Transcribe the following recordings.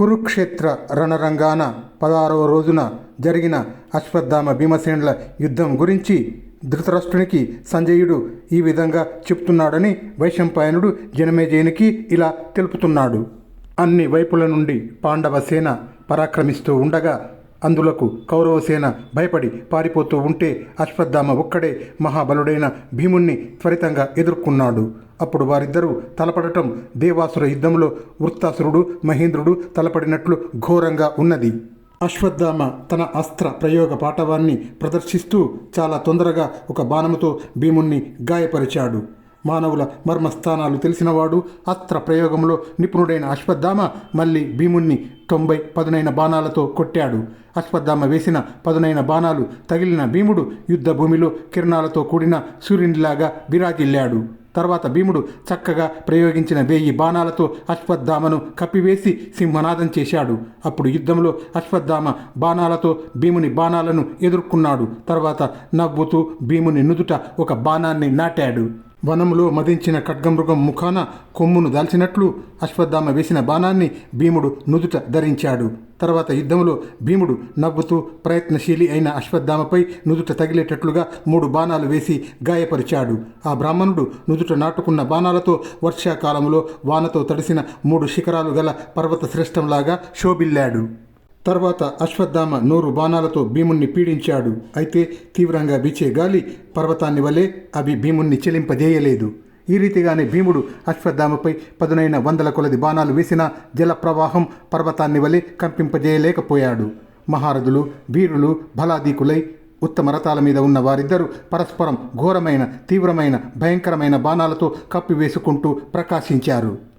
కురుక్షేత్ర రణరంగాన పదహారవ రోజున జరిగిన అశ్వత్థామ భీమసేనుల యుద్ధం గురించి ధృతరాష్ట్రునికి సంజయుడు ఈ విధంగా చెప్తున్నాడని వైశంపాయనుడు జనమేజయునికి ఇలా తెలుపుతున్నాడు. అన్ని వైపుల నుండి పాండవ సేన పరాక్రమిస్తూ ఉండగా అందులకు కౌరవసేన భయపడి పారిపోతూ ఉంటే అశ్వత్థామ ఒక్కడే మహాబలుడైన భీముణ్ణి త్వరితంగా ఎదుర్కొన్నాడు. అప్పుడు వారిద్దరూ తలపడటం దేవాసుర యుద్ధంలో వృత్తాసురుడు మహేంద్రుడు తలపడినట్లు ఘోరంగా ఉన్నది. అశ్వత్థామ తన అస్త్ర ప్రయోగ పాటవాన్ని ప్రదర్శిస్తూ చాలా తొందరగా ఒక బాణముతో భీముణ్ణి గాయపరిచాడు. మానవుల మర్మస్థానాలు తెలిసినవాడు అస్త్ర ప్రయోగంలో నిపుణుడైన అశ్వత్థామ మళ్ళీ భీముణ్ణి తొంభై పదునైన బాణాలతో కొట్టాడు. అశ్వత్థామ వేసిన పదునైన బాణాలు తగిలిన భీముడు యుద్ధ భూమిలో కిరణాలతో కూడిన సూర్యునిలాగా బిరాజిల్లాడు తర్వాత భీముడు చక్కగా ప్రయోగించిన వేయి బాణాలతో అశ్వత్థామను కప్పివేసి సింహనాదం చేశాడు. అప్పుడు యుద్ధంలో అశ్వత్థామ బాణాలతో భీముని బాణాలను ఎదుర్కొన్నాడు. తర్వాత నవ్వుతూ భీముని నుదుట ఒక బాణాన్ని నాటాడు. వనంలో మదించిన ఖడ్గమృగం ముఖాన కొమ్మును దాల్చినట్లు అశ్వత్థామ వేసిన బాణాన్ని భీముడు నుదుట ధరించాడు. తర్వాత యుద్ధంలో భీముడు నవ్వుతూ ప్రయత్నశీలి అయిన అశ్వత్థామపై నుదుట తగిలేటట్లుగా మూడు బాణాలు వేసి గాయపరిచాడు. ఆ బ్రాహ్మణుడు నుదుట నాటుకున్న బాణాలతో వర్షాకాలంలో వానతో తడిసిన మూడు శిఖరాలు గల పర్వత శ్రేష్టంలాగా శోభిల్లాడు. తర్వాత అశ్వత్థామ నూరు బాణాలతో భీముణ్ణి పీడించాడు. అయితే తీవ్రంగా వీచే గాలి పర్వతాన్ని వలె అవి భీముణ్ణి చెలింపజేయలేదు. ఈ రీతిగానే భీముడు అశ్వత్థామపై పదునైన వందల కొలది బాణాలు వేసిన జల ప్రవాహం పర్వతాన్ని వలె కంపింపజేయలేకపోయాడు. మహారథులు వీరులు బలాదీకులై ఉత్తమ రథాల మీద ఉన్న వారిద్దరూ పరస్పరం ఘోరమైన తీవ్రమైన భయంకరమైన బాణాలతో కప్పివేసుకుంటూ ప్రకాశించారు.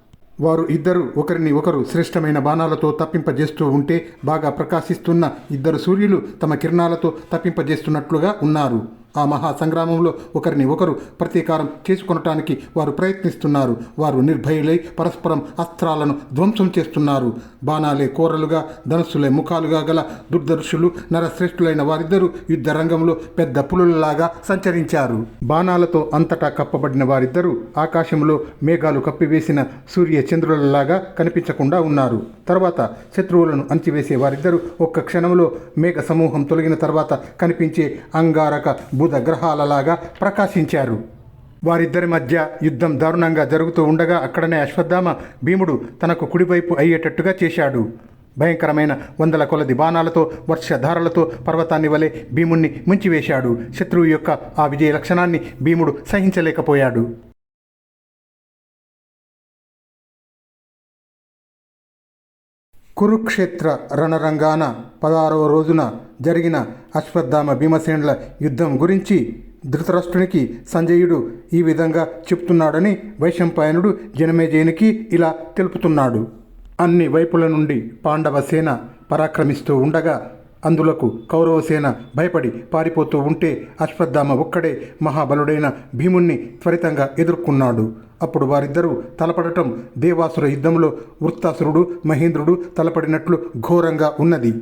వారు ఇద్దరు ఒకరిని ఒకరు శ్రేష్టమైన బాణాలతో తప్పింపజేస్తూ ఉంటే బాగా ప్రకాశిస్తున్న ఇద్దరు సూర్యులు తమ కిరణాలతో తప్పింపజేస్తున్నట్లుగా ఉన్నారు. ఆ మహా సంగ్రామంలో ఒకరిని ఒకరు ప్రతీకారం చేసుకొనటానికి వారు ప్రయత్నిస్తున్నారు. వారు నిర్భయులై పరస్పరం అస్త్రాలను ధ్వంసం చేస్తున్నారు. బాణాలే కూరలుగా ధనుస్సులే ముఖాలుగా గల దుర్దర్శులు నరశ్రేష్ఠులైన వారిద్దరూ యుద్ధ రంగంలో పెద్ద పులులలాగా సంచరించారు. బాణాలతో అంతటా కప్పబడిన వారిద్దరూ ఆకాశంలో మేఘాలు కప్పివేసిన సూర్య చంద్రులలాగా కనిపించకుండా ఉన్నారు. తర్వాత శత్రువులను అంచివేసే వారిద్దరూ ఒక్క క్షణంలో మేఘ సమూహం తొలగిన తర్వాత కనిపించే అంగారక బుధగ్రహాలలాగా ప్రకాశించారు. వారిద్దరి మధ్య యుద్ధం దారుణంగా జరుగుతూ ఉండగా అక్కడనే అశ్వత్థామ భీముడు తనకు కుడివైపు అయ్యేటట్టుగా చేశాడు. భయంకరమైన వందల కొలది బాణాలతో వర్షధారలతో పర్వతాన్ని వలె భీముణ్ణి ముంచివేశాడు. శత్రువు యొక్క ఆ విజయ లక్షణాన్ని భీముడు సహించలేకపోయాడు. కురుక్షేత్ర రణరంగాన పదహారవ రోజున జరిగిన అశ్వత్థామ భీమసేనుల యుద్ధం గురించి ధృతరాష్ట్రునికి సంజయుడు ఈ విధంగా చెప్తున్నాడని వైశంపాయనుడు జనమేజయునికి ఇలా తెలుపుతున్నాడు. అన్ని వైపుల నుండి పాండవ సేన పరాక్రమిస్తూ ఉండగా అందులకు కౌరవసేన భయపడి పారిపోతూ ఉంటే అశ్వత్థామ ఒక్కడే మహాబలుడైన భీముణ్ణి త్వరితంగా ఎదుర్కొన్నాడు. అప్పుడు వారిద్దరూ తలపడటం దేవాసుర యుద్ధంలో వృత్తాసురుడు మహేంద్రుడు తలపడినట్లు ఘోరంగా ఉన్నది.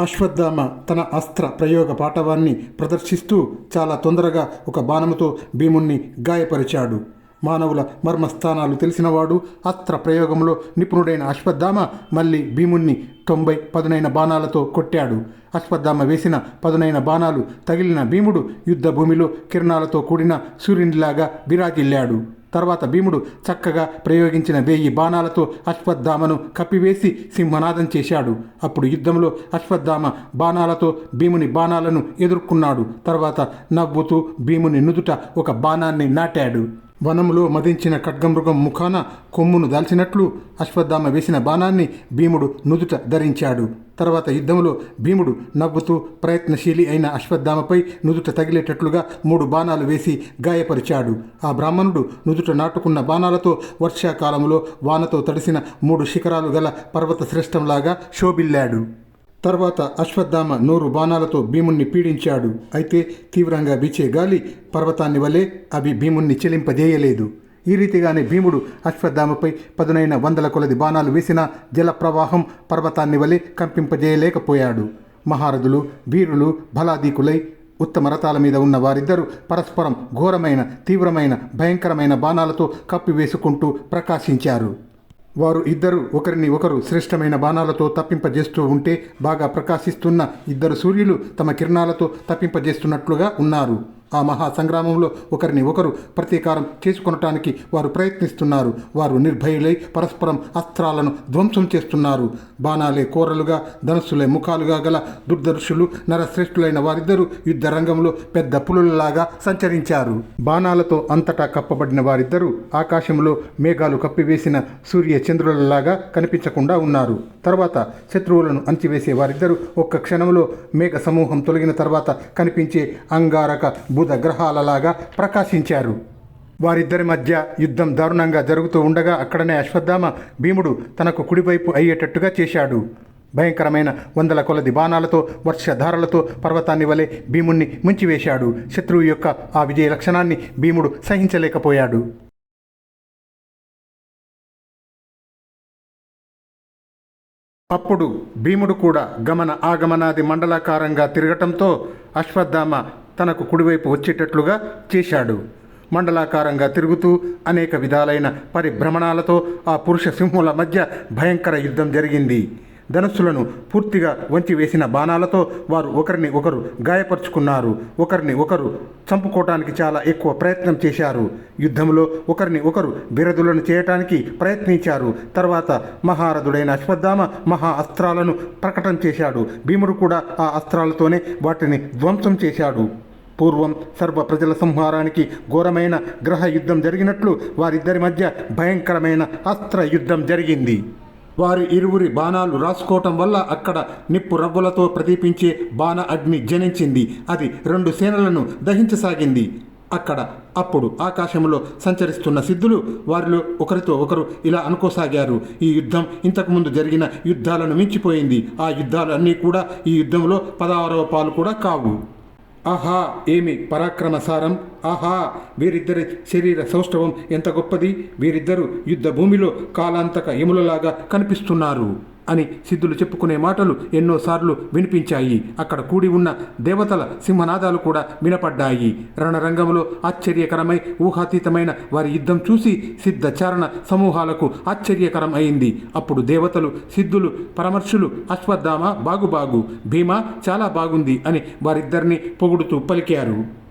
అశ్వత్థామ తన అస్త్ర ప్రయోగ పాటవాన్ని ప్రదర్శిస్తూ చాలా తొందరగా ఒక బాణముతో భీముణ్ణి గాయపరిచాడు. మానవుల మర్మస్థానాలు తెలిసినవాడు అస్త్ర ప్రయోగంలో నిపుణుడైన అశ్వత్థామ మళ్ళీ భీముణ్ణి తొంభై పదునైన బాణాలతో కొట్టాడు. అశ్వత్థామ వేసిన పదునైన బాణాలు తగిలిన భీముడు యుద్ధ భూమిలో కిరణాలతో కూడిన సూర్యునిలాగా బిరాజిల్లాడు తర్వాత భీముడు చక్కగా ప్రయోగించిన వేయి బాణాలతో అశ్వత్థామను కప్పివేసి సింహనాదం చేశాడు. అప్పుడు యుద్ధంలో అశ్వత్థామ బాణాలతో భీముని బాణాలను ఎదుర్కొన్నాడు. తర్వాత నవ్వుతూ భీముని నుదుట ఒక బాణాన్ని నాటాడు. వనంలో మదించిన ఖడ్గమృగం ముఖాన కొమ్మును దాల్చినట్లు అశ్వత్థామ వేసిన బాణాన్ని భీముడు నుదుట ధరించాడు. తర్వాత యుద్ధంలో భీముడు నవ్వుతూ ప్రయత్నశీలి అయిన అశ్వత్థామపై నుదుట తగిలేటట్లుగా మూడు బాణాలు వేసి గాయపరిచాడు. ఆ బ్రాహ్మణుడు నుదుట నాటుకున్న బాణాలతో వర్షాకాలంలో వానతో తడిసిన మూడు శిఖరాలు గల పర్వత శ్రేష్టంలాగా శోభిల్లాడు. తర్వాత అశ్వత్థామ నూరు బాణాలతో భీముణ్ణి పీడించాడు. అయితే తీవ్రంగా వీచే గాలి పర్వతాన్ని వలె అవి భీముణ్ణి చెలింపజేయలేదు. ఈ రీతిగానే భీముడు అశ్వత్థామపై పదునైన వందల కొలది బాణాలు వేసిన జల ప్రవాహం పర్వతాన్ని వలె కంపింపజేయలేకపోయాడు. మహారథులు వీరులు బలాదీకులై ఉత్తమ రథాల మీద ఉన్న వారిద్దరూ పరస్పరం ఘోరమైన తీవ్రమైన భయంకరమైన బాణాలతో కప్పివేసుకుంటూ ప్రకాశించారు. వారు ఇద్దరు ఒకరిని ఒకరు శ్రేష్టమైన బాణాలతో తప్పింపజేస్తూ ఉంటే బాగా ప్రకాశిస్తున్న ఇద్దరు సూర్యులు తమ కిరణాలతో తప్పింపజేస్తున్నట్లుగా ఉన్నారు. ఆ మహా సంగ్రామంలో ఒకరిని ఒకరు ప్రతీకారం చేసుకొనటానికి వారు ప్రయత్నిస్తున్నారు. వారు నిర్భయులై పరస్పరం అస్త్రాలను ధ్వంసం చేస్తున్నారు. బాణాలే కోరలుగా ధనుస్సులే ముఖాలుగా గల దుర్దర్శులు నరశ్రేష్ఠులైన వారిద్దరూ యుద్ధ రంగంలో పెద్ద పులులలాగా సంచరించారు. బాణాలతో అంతటా కప్పబడిన వారిద్దరూ ఆకాశంలో మేఘాలు కప్పివేసిన సూర్య చంద్రులలాగా కనిపించకుండా ఉన్నారు. తర్వాత శత్రువులను అంచివేసే వారిద్దరూ ఒక్క క్షణంలో మేఘ సమూహం తొలగిన తర్వాత కనిపించే అంగారక బుధ గ్రహాలలాగా ప్రకాశించారు. వారిద్దరి మధ్య యుద్ధం దారుణంగా జరుగుతూ ఉండగా అక్కడనే అశ్వత్థామ భీముడు తనకు కుడివైపు అయ్యేటట్టుగా చేశాడు. భయంకరమైన వందల కొలది బాణాలతో వర్షధారలతో పర్వతాన్ని వలె భీముణ్ణి ముంచివేశాడు. శత్రువు యొక్క ఆ విజయ లక్షణాన్ని భీముడు సహించలేకపోయాడు. అప్పుడు భీముడు కూడా గమన ఆగమనాది మండలాకారంగా తిరగటంతో అశ్వత్థామ తనకు కుడివైపు వచ్చేటట్లుగా చేశాడు. మండలాకారంగా తిరుగుతూ అనేక విధాలైన పరిభ్రమణాలతో ఆ పురుష సింహుల మధ్య భయంకర యుద్ధం జరిగింది. ధనుస్సులను పూర్తిగా వంచివేసిన బాణాలతో వారు ఒకరిని ఒకరు గాయపరుచుకున్నారు. ఒకరిని ఒకరు చంపుకోవటానికి చాలా ఎక్కువ ప్రయత్నం చేశారు. యుద్ధంలో ఒకరిని ఒకరు బిరదులను చేయటానికి ప్రయత్నించారు. తర్వాత మహారథుడైన అశ్వత్థామ మహా అస్త్రాలను ప్రకటన చేశాడు. భీముడు కూడా ఆ అస్త్రాలతోనే వాటిని ధ్వంసం చేశాడు. పూర్వం సర్వ ప్రజల సంహారానికి ఘోరమైన గ్రహ యుద్ధం జరిగినట్లు వారిద్దరి మధ్య భయంకరమైన అస్త్ర యుద్ధం జరిగింది. వారి ఇరువురి బాణాలు రాసుకోవటం వల్ల అక్కడ నిప్పు రవ్వలతో ప్రదీపించే బాణ అగ్ని జనించింది. అది రెండు సేనలను దహించసాగింది. అక్కడ అప్పుడు ఆకాశంలో సంచరిస్తున్న సిద్ధులు వారిలో ఒకరితో ఒకరు ఇలా అనుకోసాగారు. ఈ యుద్ధం ఇంతకుముందు జరిగిన యుద్ధాలను మించిపోయింది. ఆ యుద్ధాలన్నీ కూడా ఈ యుద్ధంలో పదహారవ పాలు కూడా కావు. ఆహా ఏమి పరాక్రమసారం? ఆహా వీరిద్దరి శరీర సౌష్ఠవం ఎంత గొప్పది? వీరిద్దరు యుద్ధ భూమిలో కాలాంతక యములలాగా కనిపిస్తున్నారు. అని సిద్ధులు చెప్పుకునే మాటలు ఎన్నోసార్లు వినిపించాయి. అక్కడ కూడి ఉన్న దేవతల సింహనాదాలు కూడా వినపడ్డాయి. రణరంగంలో ఆశ్చర్యకరమై ఊహాతీతమైన వారి యుద్ధం చూసి సిద్ధచారణ సమూహాలకు ఆశ్చర్యకరం అయింది. అప్పుడు దేవతలు సిద్ధులు పరమర్శులు అశ్వత్థామ బాగుబాగు భీమా చాలా బాగుంది అని వారిద్దరిని పొగుడుతూ పలికారు.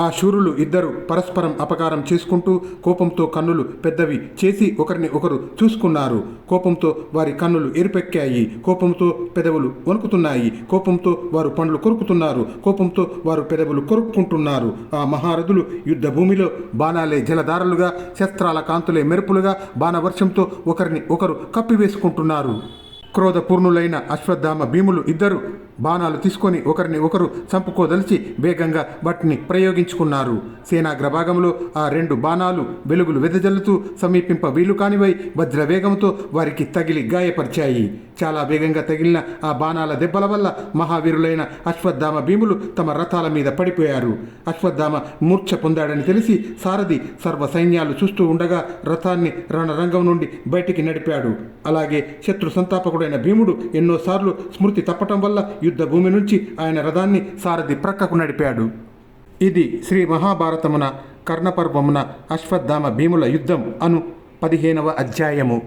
ఆ శూరులు ఇద్దరు పరస్పరం అపకారం చేసుకుంటూ కోపంతో కన్నులు పెద్దవి చేసి ఒకరిని ఒకరు చూసుకున్నారు. కోపంతో వారి కన్నులు ఎరుపెక్కాయి. కోపంతో పెదవులు వణుకుతున్నాయి. కోపంతో వారు పండ్లు కొరుకుతున్నారు. కోపంతో వారు పెదవులు కొరుక్కుంటున్నారు. ఆ మహారథులు యుద్ధ భూమిలో బాణాలే జలధారలుగా శస్త్రాల కాంతులే మెరుపులుగా బాణవర్షంతో ఒకరిని ఒకరు కప్పివేసుకుంటున్నారు. క్రోధపూర్ణులైన అశ్వత్థామ భీములు ఇద్దరు బాణాలు తీసుకొని ఒకరిని ఒకరు చంపుకోదలిచి వేగంగా వాటిని ప్రయోగించుకున్నారు. సేనాగ్రభాగంలో ఆ రెండు బాణాలు వెలుగులు వెదజల్లుతూ సమీపింప వీలు కానివై వజ్రవేగంతో వారికి తగిలి గాయపరిచాయి. చాలా వేగంగా తగిలిన ఆ బాణాల దెబ్బల వల్ల మహావీరులైన అశ్వత్థామ భీములు తమ రథాల మీద పడిపోయారు. అశ్వత్థామ మూర్ఛ పొందాడని తెలిసి సారథి సర్వ సైన్యాలు చూస్తూ ఉండగా రథాన్ని రణరంగం నుండి బయటికి నడిపాడు. అలాగే శత్రు సంతాపకుడైన భీముడు ఎన్నోసార్లు స్మృతి తప్పటం వల్ల యుద్ధ భూమి నుంచి ఆయన రథాన్ని సారథి ప్రక్కకు నడిపాడు. ఇది శ్రీ మహాభారతమున కర్ణపర్వమున అశ్వత్థామ భీముల యుద్ధం అను పదిహేనవ అధ్యాయము.